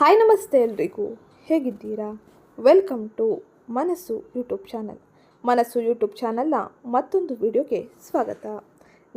Hi ನಮಸ್ತೆ ಎಲ್ರಿಗೂ. ಹೇಗಿದ್ದೀರಾ? Welcome to Manassu YouTube channel Manassu YouTube ಚಾನಲ್ನ ಮತ್ತೊಂದು ವಿಡಿಯೋಗೆ ಸ್ವಾಗತ.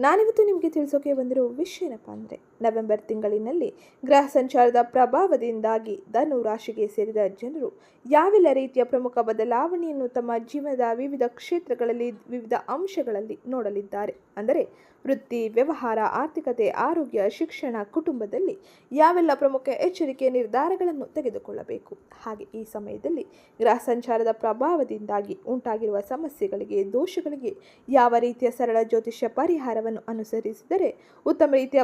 ನಾನಿವತ್ತು ನಿಮಗೆ ತಿಳಿಸೋಕೆ ಬಂದಿರೋ ವಿಷಯ ಏನಪ್ಪ ಅಂದರೆ ನವೆಂಬರ್ ತಿಂಗಳಿನಲ್ಲಿ ಗ್ರಹ ಸಂಚಾರದ ಪ್ರಭಾವದಿಂದಾಗಿ ಧನು ರಾಶಿಗೆ ಸೇರಿದ ಜನರು ಯಾವೆಲ್ಲ ರೀತಿಯ ಪ್ರಮುಖ ಬದಲಾವಣೆಯನ್ನು ತಮ್ಮ ಜೀವನದ ವಿವಿಧ ಕ್ಷೇತ್ರಗಳಲ್ಲಿ, ವಿವಿಧ ಅಂಶಗಳಲ್ಲಿ ನೋಡಲಿದ್ದಾರೆ? ಅಂದರೆ ವೃತ್ತಿ, ವ್ಯವಹಾರ, ಆರ್ಥಿಕತೆ, ಆರೋಗ್ಯ, ಶಿಕ್ಷಣ, ಕುಟುಂಬದಲ್ಲಿ ಯಾವೆಲ್ಲ ಪ್ರಮುಖ ಎಚ್ಚರಿಕೆ ನಿರ್ಧಾರಗಳನ್ನು ತೆಗೆದುಕೊಳ್ಳಬೇಕು? ಹಾಗೆ ಈ ಸಮಯದಲ್ಲಿ ಗ್ರಹ ಸಂಚಾರದ ಪ್ರಭಾವದಿಂದಾಗಿ ಉಂಟಾಗಿರುವ ಸಮಸ್ಯೆಗಳಿಗೆ, ದೋಷಗಳಿಗೆ ಯಾವ ರೀತಿಯ ಸರಳ ಜ್ಯೋತಿಷ್ಯ ಪರಿಹಾರವನ್ನು ಅನುಸರಿಸಿದರೆ ಉತ್ತಮ ರೀತಿಯ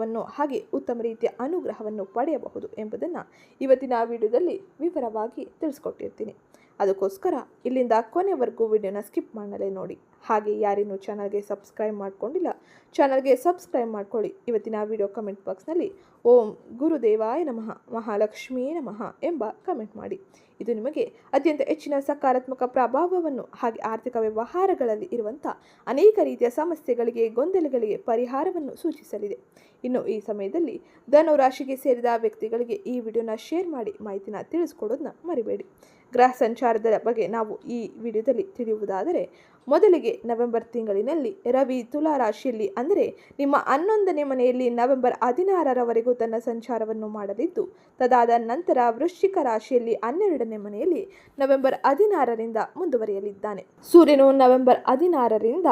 ಫಲಿತಾಂಶವನ್ನು ಹಾಗೆ ಉತ್ತಮ ರೀತಿಯ ಅನುಗ್ರಹವನ್ನು ಪಡೆಯಬಹುದು ಎಂಬುದನ್ನು ಇವತ್ತಿನ ವಿಡಿಯೋದಲ್ಲಿ ವಿವರವಾಗಿ ತಿಳಿಸ್ಕೊಟ್ಟಿರ್ತೀನಿ. ಅದಕ್ಕೋಸ್ಕರ ಇಲ್ಲಿಂದ ಕೊನೆವರೆಗೂ ವಿಡಿಯೋನ ಸ್ಕಿಪ್ ಮಾಡಲೇ ನೋಡಿ. ಹಾಗೆ ಯಾರೇನು ಚಾನಲ್ಗೆ ಸಬ್ಸ್ಕ್ರೈಬ್ ಮಾಡ್ಕೊಂಡಿಲ್ಲ ಚಾನಲ್ಗೆ ಸಬ್ಸ್ಕ್ರೈಬ್ ಮಾಡ್ಕೊಳ್ಳಿ. ಇವತ್ತಿನ ವಿಡಿಯೋ ಕಮೆಂಟ್ ಬಾಕ್ಸ್ನಲ್ಲಿ ಓಂ ಗುರುದೇವಾಯ ನಮಃ, ಮಹಾಲಕ್ಷ್ಮೀ ನಮಃ ಎಂಬ ಕಮೆಂಟ್ ಮಾಡಿ. ಇದು ನಿಮಗೆ ಅತ್ಯಂತ ಹೆಚ್ಚಿನ ಸಕಾರಾತ್ಮಕ ಪ್ರಭಾವವನ್ನು ಹಾಗೆ ಆರ್ಥಿಕ ವ್ಯವಹಾರಗಳಲ್ಲಿ ಇರುವಂಥ ಅನೇಕ ರೀತಿಯ ಸಮಸ್ಯೆಗಳಿಗೆ, ಗೊಂದಲಗಳಿಗೆ ಪರಿಹಾರವನ್ನು ಸೂಚಿಸಲಿದೆ. ಇನ್ನು ಈ ಸಮಯದಲ್ಲಿ ಧನು ರಾಶಿಗೆ ಸೇರಿದ ವ್ಯಕ್ತಿಗಳಿಗೆ ಈ ವಿಡಿಯೋನ ಶೇರ್ ಮಾಡಿ ಮಾಹಿತಿನ ತಿಳಿಸ್ಕೊಡೋದನ್ನ ಮರಿಬೇಡಿ. ಗ್ರಹ ಸಂಚಾರದ ಬಗ್ಗೆ ನಾವು ಈ ವಿಡಿಯೋದಲ್ಲಿ ತಿಳಿಯುವುದಾದರೆ ಮೊದಲಿಗೆ ನವೆಂಬರ್ ತಿಂಗಳಿನಲ್ಲಿ ರವಿ ತುಲಾ ರಾಶಿಯಲ್ಲಿ, ಅಂದರೆ ನಿಮ್ಮ ಹನ್ನೊಂದನೇ ಮನೆಯಲ್ಲಿ ನವೆಂಬರ್ ಹದಿನಾರರವರೆಗೂ ತನ್ನ ಸಂಚಾರವನ್ನು ಮಾಡಲಿದ್ದು, ತದಾದ ನಂತರ ವೃಶ್ಚಿಕ ರಾಶಿಯಲ್ಲಿ ಹನ್ನೆರಡನೇ ಮನೆಯಲ್ಲಿ ನವೆಂಬರ್ ಹದಿನಾರರಿಂದ ಮುಂದುವರಿಯಲಿದ್ದಾನೆ. ಸೂರ್ಯನು ನವೆಂಬರ್ ಹದಿನಾರರಿಂದ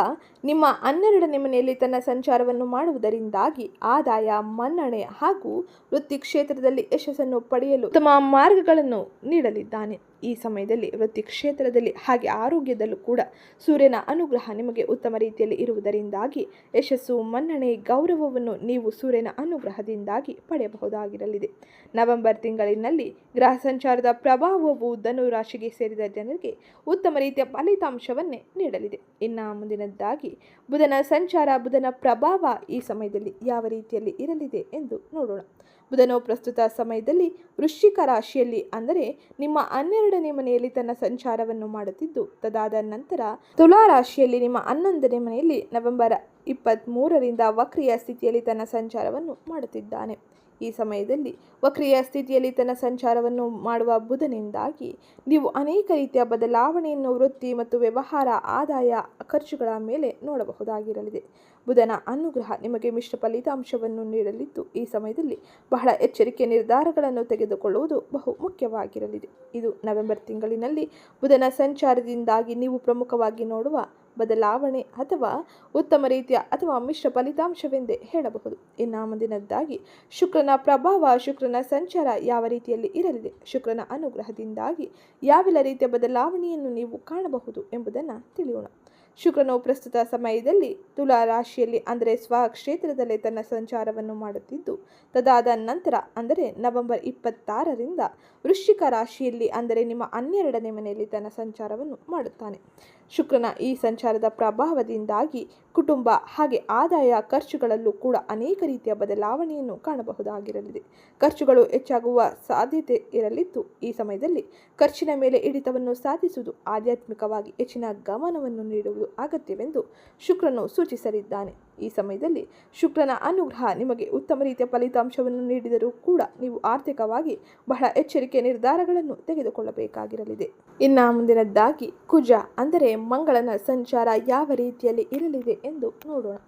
ನಿಮ್ಮ ಹನ್ನೆರಡನೇ ಮನೆಯಲ್ಲಿ ತನ್ನ ಸಂಚಾರವನ್ನು ಮಾಡುವುದರಿಂದಾಗಿ ಆದಾಯ, ಮನ್ನಣೆ ಹಾಗೂ ವೃತ್ತಿ ಕ್ಷೇತ್ರದಲ್ಲಿ ಯಶಸ್ಸನ್ನು ಪಡೆಯಲು ಉತ್ತಮ ಮಾರ್ಗಗಳನ್ನು ನೀಡಲಿದ್ದಾನೆ. ಈ ಸಮಯದಲ್ಲಿ ವೃತ್ತಿ ಕ್ಷೇತ್ರದಲ್ಲಿ ಹಾಗೆ ಆರೋಗ್ಯದಲ್ಲೂ ಕೂಡ ಸೂರ್ಯನ ಅನುಗ್ರಹ ನಿಮಗೆ ಉತ್ತಮ ರೀತಿಯಲ್ಲಿ ಇರುವುದರಿಂದಾಗಿ ಯಶಸ್ಸು, ಮನ್ನಣೆ, ಗೌರವವನ್ನು ನೀವು ಸೂರ್ಯನ ಅನುಗ್ರಹದಿಂದಾಗಿ ಪಡೆಯಬಹುದಾಗಿರಲಿದೆ. ನವೆಂಬರ್ ತಿಂಗಳಿನಲ್ಲಿ ಗ್ರಹ ಸಂಚಾರದ ಪ್ರಭಾವವು ಧನು ರಾಶಿಗೆ ಸೇರಿದ ಜನರಿಗೆ ಉತ್ತಮ ರೀತಿಯ ಫಲಿತಾಂಶವನ್ನೇ ನೀಡಲಿದೆ. ಇನ್ನು ಮುಂದಿನದ್ದಾಗಿ, ಬುಧನ ಸಂಚಾರ, ಬುಧನ ಪ್ರಭಾವ ಈ ಸಮಯದಲ್ಲಿ ಯಾವ ರೀತಿಯಲ್ಲಿ ಇರಲಿದೆ ಎಂದು ನೋಡೋಣ. ಬುಧನು, ಪ್ರಸ್ತುತ ಸಮಯದಲ್ಲಿ ವೃಶ್ಚಿಕ ರಾಶಿಯಲ್ಲಿ ಅಂದರೆ ನಿಮ್ಮ ಹನ್ನೆರಡನೇ ಮನೆಯಲ್ಲಿ ತನ್ನ ಸಂಚಾರವನ್ನು ಮಾಡುತ್ತಿದ್ದು, ತದಾದ ನಂತರ ತುಲಾ ರಾಶಿಯಲ್ಲಿ ನಿಮ್ಮ ಹನ್ನೊಂದನೇ ಮನೆಯಲ್ಲಿ ನವೆಂಬರ್ ಇಪ್ಪತ್ತ್ ಮೂರರಿಂದ ವಕ್ರಿಯ ಸ್ಥಿತಿಯಲ್ಲಿ ತನ್ನ ಸಂಚಾರವನ್ನು ಮಾಡುತ್ತಿದ್ದಾನೆ. ಈ ಸಮಯದಲ್ಲಿ ವಕ್ರಿಯ ಸ್ಥಿತಿಯಲ್ಲಿ ತನ್ನ ಸಂಚಾರವನ್ನು ಮಾಡುವ ಬುಧನಿಂದಾಗಿ ನೀವು ಅನೇಕ ರೀತಿಯ ಬದಲಾವಣೆಯನ್ನು ವೃತ್ತಿ ಮತ್ತು ವ್ಯವಹಾರ, ಆದಾಯ, ಖರ್ಚುಗಳ ಮೇಲೆ ನೋಡಬಹುದಾಗಿರಲಿದೆ. ಬುಧನ ಅನುಗ್ರಹ ನಿಮಗೆ ಮಿಶ್ರ ಫಲಿತಾಂಶವನ್ನು ನೀಡಲಿದ್ದು, ಈ ಸಮಯದಲ್ಲಿ ಬಹಳ ಎಚ್ಚರಿಕೆ ನಿರ್ಧಾರಗಳನ್ನು ತೆಗೆದುಕೊಳ್ಳುವುದು ಬಹು ಮುಖ್ಯವಾಗಿರಲಿದೆ. ಇದು ನವೆಂಬರ್ ತಿಂಗಳಿನಲ್ಲಿ ಬುಧನ ಸಂಚಾರದಿಂದಾಗಿ ನೀವು ಪ್ರಮುಖವಾಗಿ ನೋಡುವ ಬದಲಾವಣೆ ಅಥವಾ ಉತ್ತಮ ರೀತಿಯ ಅಥವಾ ಮಿಶ್ರ ಫಲಿತಾಂಶವೆಂದೇ ಹೇಳಬಹುದು. ಇನ್ನು ಮುಂದಿನದ್ದಾಗಿ ಶುಕ್ರನ ಪ್ರಭಾವ, ಶುಕ್ರನ ಸಂಚಾರ ಯಾವ ರೀತಿಯಲ್ಲಿ ಇರಲಿದೆ? ಶುಕ್ರನ ಅನುಗ್ರಹದಿಂದಾಗಿ ಯಾವೆಲ್ಲ ರೀತಿಯ ಬದಲಾವಣೆಯನ್ನು ನೀವು ಕಾಣಬಹುದು ಎಂಬುದನ್ನು ತಿಳಿಯೋಣ. ಶುಕ್ರನು ಪ್ರಸ್ತುತ ಸಮಯದಲ್ಲಿ ತುಲಾ ರಾಶಿಯಲ್ಲಿ ಅಂದರೆ ಸ್ವಕ್ಷೇತ್ರದಲ್ಲೇ ತನ್ನ ಸಂಚಾರವನ್ನು ಮಾಡುತ್ತಿದ್ದು, ತದಾದ ನಂತರ, ಅಂದರೆ ನವೆಂಬರ್ ಇಪ್ಪತ್ತಾರರಿಂದ ವೃಶ್ಚಿಕ ರಾಶಿಯಲ್ಲಿ, ಅಂದರೆ ನಿಮ್ಮ ಹನ್ನೆರಡನೇ ಮನೆಯಲ್ಲಿ ತನ್ನ ಸಂಚಾರವನ್ನು ಮಾಡುತ್ತಾನೆ. ಶುಕ್ರನ ಈ ಸಂಚಾರದ ಪ್ರಭಾವದಿಂದಾಗಿ ಕುಟುಂಬ ಹಾಗೆ ಆದಾಯ ಖರ್ಚುಗಳಲ್ಲೂ ಕೂಡ ಅನೇಕ ರೀತಿಯ ಬದಲಾವಣೆಯನ್ನು ಕಾಣಬಹುದಾಗಿರಲಿದೆ. ಖರ್ಚುಗಳು ಹೆಚ್ಚಾಗುವ ಸಾಧ್ಯತೆ ಇರಲಿದ್ದು, ಈ ಸಮಯದಲ್ಲಿ ಖರ್ಚಿನ ಮೇಲೆ ಹಿಡಿತವನ್ನು ಸಾಧಿಸುವುದು ಆಧ್ಯಾತ್ಮಿಕವಾಗಿ ಹೆಚ್ಚಿನ ಗಮನವನ್ನು ನೀಡುವುದು ಅಗತ್ಯವೆಂದು ಶುಕ್ರನು ಸೂಚಿಸಲಿದ್ದಾನೆ. ಈ ಸಮಯದಲ್ಲಿ ಶುಕ್ರನ ಅನುಗ್ರಹ ನಿಮಗೆ ಉತ್ತಮ ರೀತಿಯ ಫಲಿತಾಂಶವನ್ನು ನೀಡಿದರೂ ಕೂಡ ನೀವು ಆರ್ಥಿಕವಾಗಿ ಬಹಳ ಎಚ್ಚರಿಕೆ ನಿರ್ಧಾರಗಳನ್ನು ತೆಗೆದುಕೊಳ್ಳಬೇಕಾಗಿರಲಿದೆ. ಇನ್ನು ಮುಂದಿನದ್ದಾಗಿ ಕುಜ ಅಂದರೆ ಮಂಗಳನ ಸಂಚಾರ ಯಾವ ರೀತಿಯಲ್ಲಿ ಇರಲಿದೆ ಎಂದು ನೋಡೋಣ.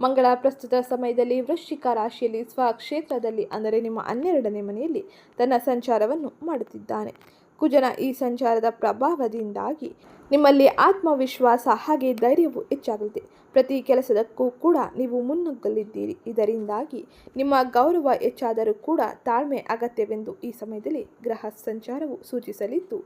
ಮಂಗಳ ಪ್ರಸ್ತುತ ಸಮಯದಲ್ಲಿ ವೃಶ್ಚಿಕ ರಾಶಿಯಲ್ಲಿ ಸ್ವಕ್ಷೇತ್ರದಲ್ಲಿ ಅಂದರೆ ನಿಮ್ಮ ಹನ್ನೆರಡನೇ ಮನೆಯಲ್ಲಿ ತನ್ನ ಸಂಚಾರವನ್ನು ಮಾಡುತ್ತಿದ್ದಾನೆ. ಕುಜನ ಈ ಸಂಚಾರದ ಪ್ರಭಾವದಿಂದಾಗಿ ನಿಮ್ಮಲ್ಲಿ ಆತ್ಮವಿಶ್ವಾಸ ಹಾಗೆ ಧೈರ್ಯವು ಹೆಚ್ಚಾಗಲಿದೆ. ಪ್ರತಿ ಕೆಲಸದಕ್ಕೂ ಕೂಡ ನೀವು ಮುನ್ನುಗ್ಗಲಿದ್ದೀರಿ. ಇದರಿಂದಾಗಿ ನಿಮ್ಮ ಗೌರವ ಹೆಚ್ಚಾದರೂ ಕೂಡ ತಾಳ್ಮೆ ಅಗತ್ಯವೆಂದು ಈ ಸಮಯದಲ್ಲಿ ಗ್ರಹ ಸಂಚಾರವು ಸೂಚಿಸಲಿದ್ದು,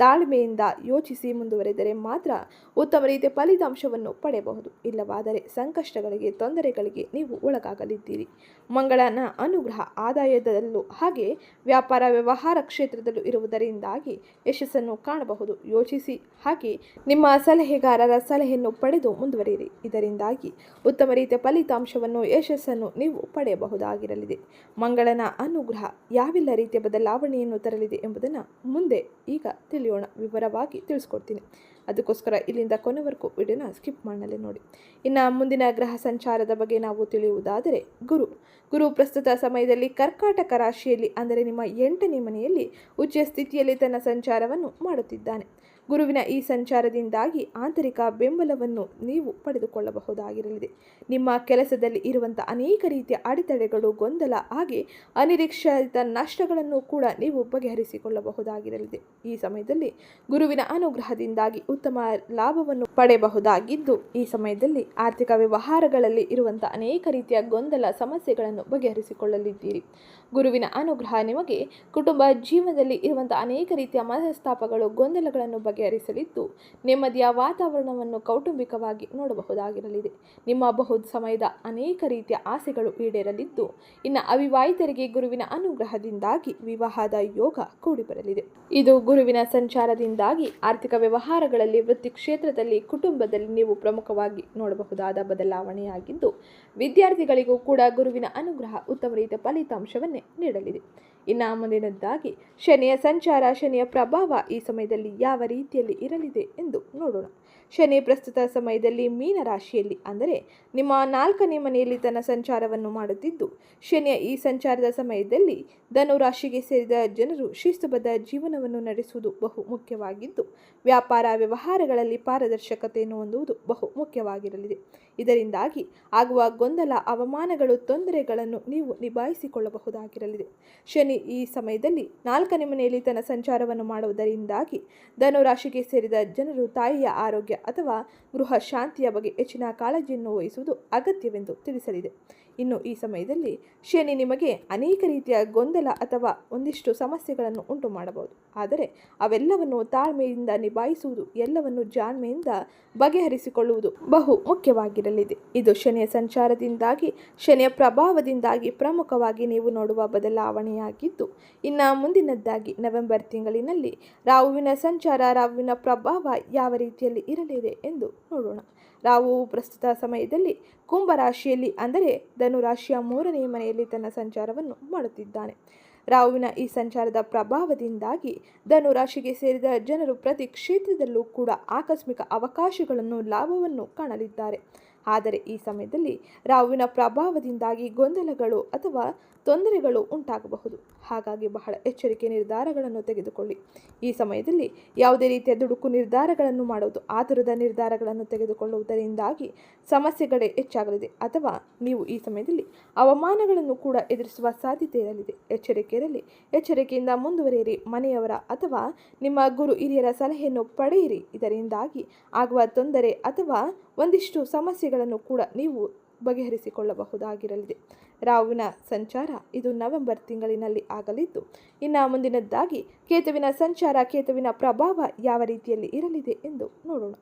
ತಾಳ್ಮೆಯಿಂದ ಯೋಚಿಸಿ ಮುಂದುವರೆದರೆ ಮಾತ್ರ ಉತ್ತಮ ರೀತಿಯ ಫಲಿತಾಂಶವನ್ನು ಪಡೆಯಬಹುದು. ಇಲ್ಲವಾದರೆ ಸಂಕಷ್ಟಗಳಿಗೆ, ತೊಂದರೆಗಳಿಗೆ ನೀವು ಒಳಗಾಗಲಿದ್ದೀರಿ. ಮಂಗಳನ ಅನುಗ್ರಹ ಆದಾಯದಲ್ಲೂ ಹಾಗೆ ವ್ಯಾಪಾರ ವ್ಯವಹಾರ ಕ್ಷೇತ್ರದಲ್ಲೂ ಇರುವುದರಿಂದಾಗಿ ಯಶಸ್ಸನ್ನು ಕಾಣಬಹುದು. ಯೋಚಿಸಿ ಹಾಗೆ ನಿಮ್ಮ ಸಲಹೆಗಾರರ ಸಲಹೆಯನ್ನು ಪಡೆದು ಮುಂದುವರಿಯಿರಿ. ಇದರಿಂದ ಇದರಿಂದಾಗಿ ಉತ್ತಮ ರೀತಿಯ ಫಲಿತಾಂಶವನ್ನು, ಯಶಸ್ಸನ್ನು ನೀವು ಪಡೆಯಬಹುದಾಗಿರಲಿದೆ. ಮಂಗಳನ ಅನುಗ್ರಹ ಯಾವೆಲ್ಲ ರೀತಿಯ ಬದಲಾವಣೆಯನ್ನು ತರಲಿದೆ ಎಂಬುದನ್ನು ಮುಂದೆ ಈಗ ತಿಳಿಯೋಣ. ವಿವರವಾಗಿ ತಿಳಿಸ್ಕೊಡ್ತೀನಿ. ಅದಕ್ಕೋಸ್ಕರ ಇಲ್ಲಿಂದ ಕೊನೆವರೆಗೂ ವಿಡಿಯೋನ ಸ್ಕಿಪ್ ಮಾಡಲೇ ನೋಡಿ. ಇನ್ನು ಮುಂದಿನ ಗ್ರಹ ಸಂಚಾರದ ಬಗ್ಗೆ ನಾವು ತಿಳಿಯುವುದಾದರೆ ಗುರು. ಗುರು ಪ್ರಸ್ತುತ ಸಮಯದಲ್ಲಿ ಕರ್ಕಾಟಕ ರಾಶಿಯಲ್ಲಿ, ಅಂದರೆ ನಿಮ್ಮ ಎಂಟನೇ ಮನೆಯಲ್ಲಿ, ಉಚ್ಚ ಸ್ಥಿತಿಯಲ್ಲಿ ತನ್ನ ಸಂಚಾರವನ್ನು ಮಾಡುತ್ತಿದ್ದಾನೆ. ಗುರುವಿನ ಈ ಸಂಚಾರದಿಂದಾಗಿ ಆಂತರಿಕ ಬೆಂಬಲವನ್ನು ನೀವು ಪಡೆದುಕೊಳ್ಳಬಹುದಾಗಿರಲಿದೆ. ನಿಮ್ಮ ಕೆಲಸದಲ್ಲಿ ಇರುವಂಥ ಅನೇಕ ರೀತಿಯ ಅಡೆತಡೆಗಳು, ಗೊಂದಲ, ಹಾಗೆ ಅನಿರೀಕ್ಷಿತ ನಷ್ಟಗಳನ್ನು ಕೂಡ ನೀವು ಬಗೆಹರಿಸಿಕೊಳ್ಳಬಹುದಾಗಿರಲಿದೆ. ಈ ಸಮಯದಲ್ಲಿ ಗುರುವಿನ ಅನುಗ್ರಹದಿಂದಾಗಿ ಉತ್ತಮ ಲಾಭವನ್ನು ಪಡೆಯಬಹುದಾಗಿದ್ದು, ಈ ಸಮಯದಲ್ಲಿ ಆರ್ಥಿಕ ವ್ಯವಹಾರಗಳಲ್ಲಿ ಇರುವಂಥ ಅನೇಕ ರೀತಿಯ ಗೊಂದಲ, ಸಮಸ್ಯೆಗಳನ್ನು ಬಗೆಹರಿಸಿಕೊಳ್ಳಲಿದ್ದೀರಿ. ಗುರುವಿನ ಅನುಗ್ರಹ ನಿಮಗೆ ಕುಟುಂಬ ಜೀವನದಲ್ಲಿ ಇರುವಂಥ ಅನೇಕ ರೀತಿಯ ಮನಸ್ತಾಪಗಳು, ಗೊಂದಲಗಳನ್ನು ಬಗೆಹರಿಸಲಿದ್ದು, ನೆಮ್ಮದಿಯ ವಾತಾವರಣವನ್ನು ಕೌಟುಂಬಿಕವಾಗಿ ನೋಡಬಹುದಾಗಿರಲಿದೆ. ನಿಮ್ಮ ಬಹು ಸಮಯದ ಅನೇಕ ರೀತಿಯ ಆಸೆಗಳು ಈಡೇರಲಿದ್ದು, ಇನ್ನು ಅವಿವಾಹಿತರಿಗೆ ಗುರುವಿನ ಅನುಗ್ರಹದಿಂದಾಗಿ ವಿವಾಹದ ಯೋಗ ಕೂಡಿಬರಲಿದೆ. ಇದು ಗುರುವಿನ ಸಂಚಾರದಿಂದಾಗಿ ಆರ್ಥಿಕ ವ್ಯವಹಾರಗಳಲ್ಲಿ ವೃತ್ತಿ ಕ್ಷೇತ್ರದಲ್ಲಿ ಕುಟುಂಬದಲ್ಲಿ ನೀವು ಪ್ರಮುಖವಾಗಿ ನೋಡಬಹುದಾದ ಬದಲಾವಣೆಯಾಗಿದ್ದು, ವಿದ್ಯಾರ್ಥಿಗಳಿಗೂ ಕೂಡ ಗುರುವಿನ ಅನುಗ್ರಹ ಉತ್ತಮ ರೀತಿಯ ಫಲಿತಾಂಶವನ್ನೇ ನೀಡಲಿದೆ. ಇನ್ನು ಮುಂದಿನದ್ದಾಗಿ, ಶನಿಯ ಸಂಚಾರ, ಶನಿಯ ಪ್ರಭಾವ ಈ ಸಮಯದಲ್ಲಿ ಯಾವ ರೀತಿಯಲ್ಲಿ ಇರಲಿದೆ ಎಂದು ನೋಡೋಣ. ಶನಿ ಪ್ರಸ್ತುತ ಸಮಯದಲ್ಲಿ ಮೀನ ರಾಶಿಯಲ್ಲಿ. ಅಂದರೆ ನಿಮ್ಮ ನಾಲ್ಕನೇ ಮನೆಯಲ್ಲಿ ತನ್ನ ಸಂಚಾರವನ್ನು ಮಾಡುತ್ತಿದ್ದು, ಶನಿಯ ಈ ಸಂಚಾರದ ಸಮಯದಲ್ಲಿ ಧನು ರಾಶಿಗೆ ಸೇರಿದ ಜನರು ಶಿಸ್ತುಬದ್ಧ ಜೀವನವನ್ನು ನಡೆಸುವುದು ಬಹು ಮುಖ್ಯವಾಗಿದ್ದು, ವ್ಯಾಪಾರ ವ್ಯವಹಾರಗಳಲ್ಲಿ ಪಾರದರ್ಶಕತೆಯನ್ನು ಹೊಂದುವುದು ಬಹು ಮುಖ್ಯವಾಗಿರಲಿದೆ. ಇದರಿಂದಾಗಿ ಆಗುವ ಗೊಂದಲ, ಅವಮಾನಗಳು, ತೊಂದರೆಗಳನ್ನು ನೀವು ನಿಭಾಯಿಸಿಕೊಳ್ಳಬಹುದಾಗಿರಲಿದೆ. ಶನಿ ಈ ಸಮಯದಲ್ಲಿ ನಾಲ್ಕನೇ ಮನೆಯಲ್ಲಿ ತನ್ನ ಸಂಚಾರವನ್ನು ಮಾಡುವುದರಿಂದಾಗಿ ಧನು ರಾಶಿಗೆ ಸೇರಿದ ಜನರು ತಾಯಿಯ ಆರೋಗ್ಯ ಅಥವಾ ಗೃಹ ಶಾಂತಿಯ ಬಗ್ಗೆ ಹೆಚ್ಚಿನ ಕಾಳಜಿಯನ್ನು ವಹಿಸುವುದು ಅಗತ್ಯವೆಂದು ತಿಳಿಸಲಿದೆ. ಇನ್ನು ಈ ಸಮಯದಲ್ಲಿ ಶನಿ ನಿಮಗೆ ಅನೇಕ ರೀತಿಯ ಗೊಂದಲ ಅಥವಾ ಒಂದಿಷ್ಟು ಸಮಸ್ಯೆಗಳನ್ನು ಉಂಟು ಮಾಡಬಹುದು. ಆದರೆ ಅವೆಲ್ಲವನ್ನು ತಾಳ್ಮೆಯಿಂದ ನಿಭಾಯಿಸುವುದು, ಎಲ್ಲವನ್ನು ಜಾಣ್ಮೆಯಿಂದ ಬಗೆಹರಿಸಿಕೊಳ್ಳುವುದು ಬಹು ಮುಖ್ಯವಾಗಿರಲಿದೆ. ಇದು ಶನಿಯ ಸಂಚಾರದಿಂದಾಗಿ, ಶನಿಯ ಪ್ರಭಾವದಿಂದಾಗಿ ಪ್ರಮುಖವಾಗಿ ನೀವು ನೋಡುವ ಬದಲಾವಣೆಯಾಗಿದ್ದು, ಇನ್ನು ಮುಂದಿನದ್ದಾಗಿ ನವೆಂಬರ್ ತಿಂಗಳಿನಲ್ಲಿ ರಾಹುವಿನ ಸಂಚಾರ, ರಾಹುವಿನ ಪ್ರಭಾವ ಯಾವ ರೀತಿಯಲ್ಲಿ ಇರಲಿದೆ ಎಂದು ನೋಡೋಣ. ರಾಹು ಪ್ರಸ್ತುತ ಸಮಯದಲ್ಲಿ ಕುಂಭರಾಶಿಯಲ್ಲಿ ಅಂದರೆ ಧನುರಾಶಿಯ ಮೂರನೇ ಮನೆಯಲ್ಲಿ ತನ್ನ ಸಂಚಾರವನ್ನು ಮಾಡುತ್ತಿದ್ದಾನೆ. ರಾಹುವಿನ ಈ ಸಂಚಾರದ ಪ್ರಭಾವದಿಂದಾಗಿ ಧನುರಾಶಿಗೆ ಸೇರಿದ ಜನರು ಪ್ರತಿ ಕ್ಷೇತ್ರದಲ್ಲೂ ಕೂಡ ಆಕಸ್ಮಿಕ ಅವಕಾಶಗಳನ್ನು, ಲಾಭವನ್ನು ಕಾಣಲಿದ್ದಾರೆ. ಆದರೆ ಈ ಸಮಯದಲ್ಲಿ ರಾಹುವಿನ ಪ್ರಭಾವದಿಂದಾಗಿ ಗೊಂದಲಗಳು ಅಥವಾ ತೊಂದರೆಗಳು ಉಂಟಾಗಬಹುದು. ಹಾಗಾಗಿ ಬಹಳ ಎಚ್ಚರಿಕೆ ನಿರ್ಧಾರಗಳನ್ನು ತೆಗೆದುಕೊಳ್ಳಿ. ಈ ಸಮಯದಲ್ಲಿ ಯಾವುದೇ ರೀತಿಯ ದುಡುಕು ನಿರ್ಧಾರಗಳನ್ನು ಮಾಡುವುದು, ಆತುರದ ನಿರ್ಧಾರಗಳನ್ನು ತೆಗೆದುಕೊಳ್ಳುವುದರಿಂದಾಗಿ ಸಮಸ್ಯೆಗಳೇ ಹೆಚ್ಚಾಗಲಿದೆ. ಅಥವಾ ನೀವು ಈ ಸಮಯದಲ್ಲಿ ಅವಮಾನಗಳನ್ನು ಕೂಡ ಎದುರಿಸುವ ಸಾಧ್ಯತೆ ಇರಲಿದೆ. ಎಚ್ಚರಿಕೆ ಇರಲಿ. ಎಚ್ಚರಿಕೆಯಿಂದ ಮುಂದುವರಿಯಿರಿ. ಮನೆಯವರ ಅಥವಾ ನಿಮ್ಮ ಗುರು ಹಿರಿಯರ ಸಲಹೆಯನ್ನು ಪಡೆಯಿರಿ. ಇದರಿಂದಾಗಿ ಆಗುವ ತೊಂದರೆ ಅಥವಾ ಒಂದಿಷ್ಟು ಸಮಸ್ಯೆಗಳನ್ನು ಕೂಡ ನೀವು ಬಗೆಹರಿಸಿಕೊಳ್ಳಬಹುದಾಗಿರಲಿದೆ. ರಾಹುವಿನ ಸಂಚಾರ ಇದು ನವೆಂಬರ್ ತಿಂಗಳಿನಲ್ಲಿ ಆಗಲಿದ್ದು, ಇನ್ನು ಮುಂದಿನದ್ದಾಗಿ ಕೇತುವಿನ ಸಂಚಾರ, ಕೇತುವಿನ ಪ್ರಭಾವ ಯಾವ ರೀತಿಯಲ್ಲಿ ಇರಲಿದೆ ಎಂದು ನೋಡೋಣ.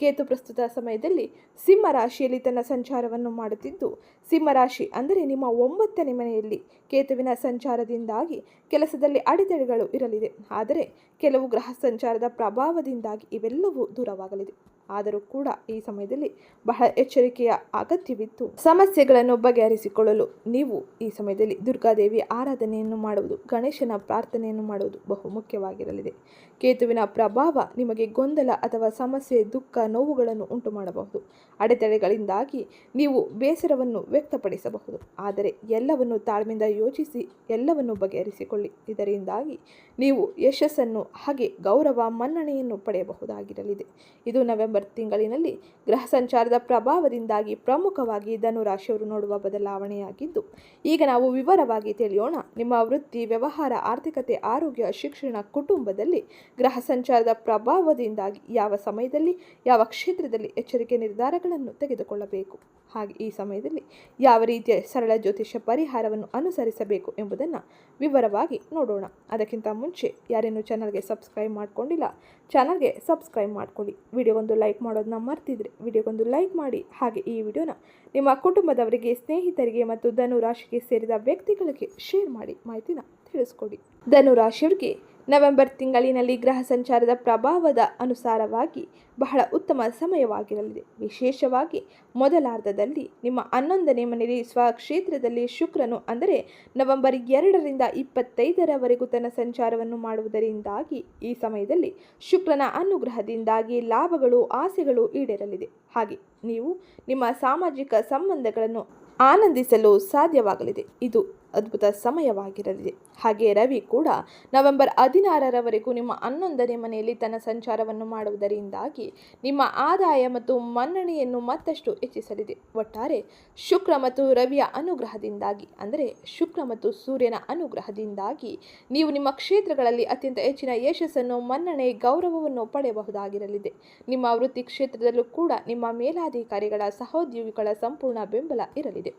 ಕೇತು ಪ್ರಸ್ತುತ ಸಮಯದಲ್ಲಿ ಸಿಂಹ ರಾಶಿಯಲ್ಲಿ ತನ್ನ ಸಂಚಾರವನ್ನು ಮಾಡುತ್ತಿದ್ದು ಸಿಂಹರಾಶಿ ಅಂದರೆ ನಿಮ್ಮ ಒಂಬತ್ತನೇ ಮನೆಯಲ್ಲಿ ಕೇತುವಿನ ಸಂಚಾರದಿಂದಾಗಿ ಕೆಲಸದಲ್ಲಿ ಅಡೆತಡೆಗಳು ಇರಲಿದೆ. ಆದರೆ ಕೆಲವು ಗ್ರಹ ಸಂಚಾರದ ಪ್ರಭಾವದಿಂದಾಗಿ ಇವೆಲ್ಲವೂ ದೂರವಾಗಲಿದೆ. ಆದರೂ ಕೂಡ ಈ ಸಮಯದಲ್ಲಿ ಬಹಳ ಎಚ್ಚರಿಕೆಯ ಅಗತ್ಯವಿತ್ತು. ಸಮಸ್ಯೆಗಳನ್ನು ಬಗೆಹರಿಸಿಕೊಳ್ಳಲು ನೀವು ಈ ಸಮಯದಲ್ಲಿ ದುರ್ಗಾದೇವಿ ಆರಾಧನೆಯನ್ನು ಮಾಡುವುದು, ಗಣೇಶನ ಪ್ರಾರ್ಥನೆಯನ್ನು ಮಾಡುವುದು ಬಹು ಮುಖ್ಯವಾಗಿರಲಿದೆ. ಕೇತುವಿನ ಪ್ರಭಾವ ನಿಮಗೆ ಗೊಂದಲ ಅಥವಾ ಸಮಸ್ಯೆ, ದುಃಖ, ನೋವುಗಳನ್ನು ಉಂಟು ಮಾಡಬಹುದು ಅಡೆತಡೆಗಳಿಂದಾಗಿ ನೀವು ಬೇಸರವನ್ನು ವ್ಯಕ್ತಪಡಿಸಬಹುದು. ಆದರೆ ಎಲ್ಲವನ್ನು ತಾಳ್ಮೆಯಿಂದ ಯೋಚಿಸಿ ಎಲ್ಲವನ್ನು ಬಗೆಹರಿಸಿಕೊಳ್ಳಿ. ಇದರಿಂದಾಗಿ ನೀವು ಯಶಸ್ಸನ್ನು ಹಾಗೆ ಗೌರವ ಮನ್ನಣೆಯನ್ನು ಪಡೆಯಬಹುದಾಗಿರಲಿದೆ. ಇದು ನವೆಂಬರ್ ತಿಂಗಳಿನಲ್ಲಿ ಗ್ರಹ ಸಂಚಾರದ ಪ್ರಭಾವದಿಂದಾಗಿ ಪ್ರಮುಖವಾಗಿ ಧನುರಾಶಿಯವರು ನೋಡುವ ಬದಲಾವಣೆಯಾಗಿದ್ದು, ಈಗ ನಾವು ವಿವರವಾಗಿ ತಿಳಿಯೋಣ. ನಿಮ್ಮ ವೃತ್ತಿ, ವ್ಯವಹಾರ, ಆರ್ಥಿಕತೆ, ಆರೋಗ್ಯ, ಶಿಕ್ಷಣ, ಕುಟುಂಬದಲ್ಲಿ ಗ್ರಹ ಸಂಚಾರದ ಪ್ರಭಾವದಿಂದಾಗಿ ಯಾವ ಸಮಯದಲ್ಲಿ, ಯಾವ ಕ್ಷೇತ್ರದಲ್ಲಿ ಎಚ್ಚರಿಕೆ ನಿರ್ಧಾರಗಳನ್ನು ತೆಗೆದುಕೊಳ್ಳಬೇಕು? ಹಾಗೆ ಈ ಸಮಯದಲ್ಲಿ ಯಾವ ರೀತಿಯ ಸರಳ ಜ್ಯೋತಿಷ್ಯ ಪರಿಹಾರವನ್ನು ಅನುಸರಿಸಬೇಕು ಎಂಬುದನ್ನು ವಿವರವಾಗಿ ನೋಡೋಣ. ಅದಕ್ಕಿಂತ ಮುಂಚೆ ಯಾರೇನು ಚಾನಲ್ಗೆ ಸಬ್ಸ್ಕ್ರೈಬ್ ಮಾಡ್ಕೊಂಡಿಲ್ಲ ಚಾನಲ್ಗೆ ಸಬ್ಸ್ಕ್ರೈಬ್ ಮಾಡ್ಕೊಳ್ಳಿ. ವಿಡಿಯೋಗೊಂದು ಲೈಕ್ ಮಾಡೋದನ್ನ ಮರ್ತಿದ್ರೆ ವಿಡಿಯೋಗೊಂದು ಲೈಕ್ ಮಾಡಿ. ಹಾಗೆ ಈ ವಿಡಿಯೋನ ನಿಮ್ಮ ಕುಟುಂಬದವರಿಗೆ, ಸ್ನೇಹಿತರಿಗೆ ಮತ್ತು ಧನು ರಾಶಿಗೆ ಸೇರಿದ ವ್ಯಕ್ತಿಗಳಿಗೆ ಶೇರ್ ಮಾಡಿ ಮಾಹಿತಿನ ತಿಳಿಸ್ಕೊಡಿ. ಧನು ರಾಶಿಯವರಿಗೆ ನವೆಂಬರ್ ತಿಂಗಳಿನಲ್ಲಿ ಗ್ರಹ ಸಂಚಾರದ ಪ್ರಭಾವದ ಅನುಸಾರವಾಗಿ ಬಹಳ ಉತ್ತಮ ಸಮಯವಾಗಿರಲಿದೆ. ವಿಶೇಷವಾಗಿ ಮೊದಲಾರ್ಧದಲ್ಲಿ ನಿಮ್ಮ ಹನ್ನೊಂದನೇ ಮನೆಯಲ್ಲಿ ಸ್ವಕ್ಷೇತ್ರದಲ್ಲಿ ಶುಕ್ರನು ಅಂದರೆ ನವೆಂಬರ್ ಎರಡರಿಂದ ಇಪ್ಪತ್ತೈದರವರೆಗೂ ತನ್ನ ಸಂಚಾರವನ್ನು ಮಾಡುವುದರಿಂದಾಗಿ ಈ ಸಮಯದಲ್ಲಿ ಶುಕ್ರನ ಅನುಗ್ರಹದಿಂದಾಗಿ ಲಾಭಗಳು, ಆಸೆಗಳು ಈಡೇರಲಿದೆ. ಹಾಗೆ ನೀವು ನಿಮ್ಮ ಸಾಮಾಜಿಕ ಸಂಬಂಧಗಳನ್ನು ಆನಂದಿಸಲು ಸಾಧ್ಯವಾಗಲಿದೆ. ಇದು ಅದ್ಭುತ ಸಮಯವಾಗಿರಲಿದೆ ಹಾಗೆ ರವಿ ಕೂಡ ನವೆಂಬರ್ ಹದಿನಾರರವರೆಗೂ ನಿಮ್ಮ ಹನ್ನೊಂದನೇ ಮನೆಯಲ್ಲಿ ತನ್ನ ಸಂಚಾರವನ್ನು ಮಾಡುವುದರಿಂದಾಗಿ ನಿಮ್ಮ ಆದಾಯ ಮತ್ತು ಮನ್ನಣೆಯನ್ನು ಮತ್ತಷ್ಟು ಹೆಚ್ಚಿಸಲಿದೆ. ಒಟ್ಟಾರೆ ಶುಕ್ರ ಮತ್ತು ರವಿಯ ಅನುಗ್ರಹದಿಂದಾಗಿ, ಅಂದರೆ ಶುಕ್ರ ಮತ್ತು ಸೂರ್ಯನ ಅನುಗ್ರಹದಿಂದಾಗಿ ನೀವು ನಿಮ್ಮ ಕ್ಷೇತ್ರಗಳಲ್ಲಿ ಅತ್ಯಂತ ಹೆಚ್ಚಿನ ಯಶಸ್ಸನ್ನು, ಮನ್ನಣೆ, ಗೌರವವನ್ನು ಪಡೆಯಬಹುದಾಗಿರಲಿದೆ. ನಿಮ್ಮ ವೃತ್ತಿ ಕ್ಷೇತ್ರದಲ್ಲೂ ಕೂಡ ನಿಮ್ಮ ಮೇಲಾಧಿಕಾರಿಗಳ ಸಹೋದ್ಯೋಗಿಗಳ ಸಂಪೂರ್ಣ ಬೆಂಬಲ ಇರಲಿದೆ.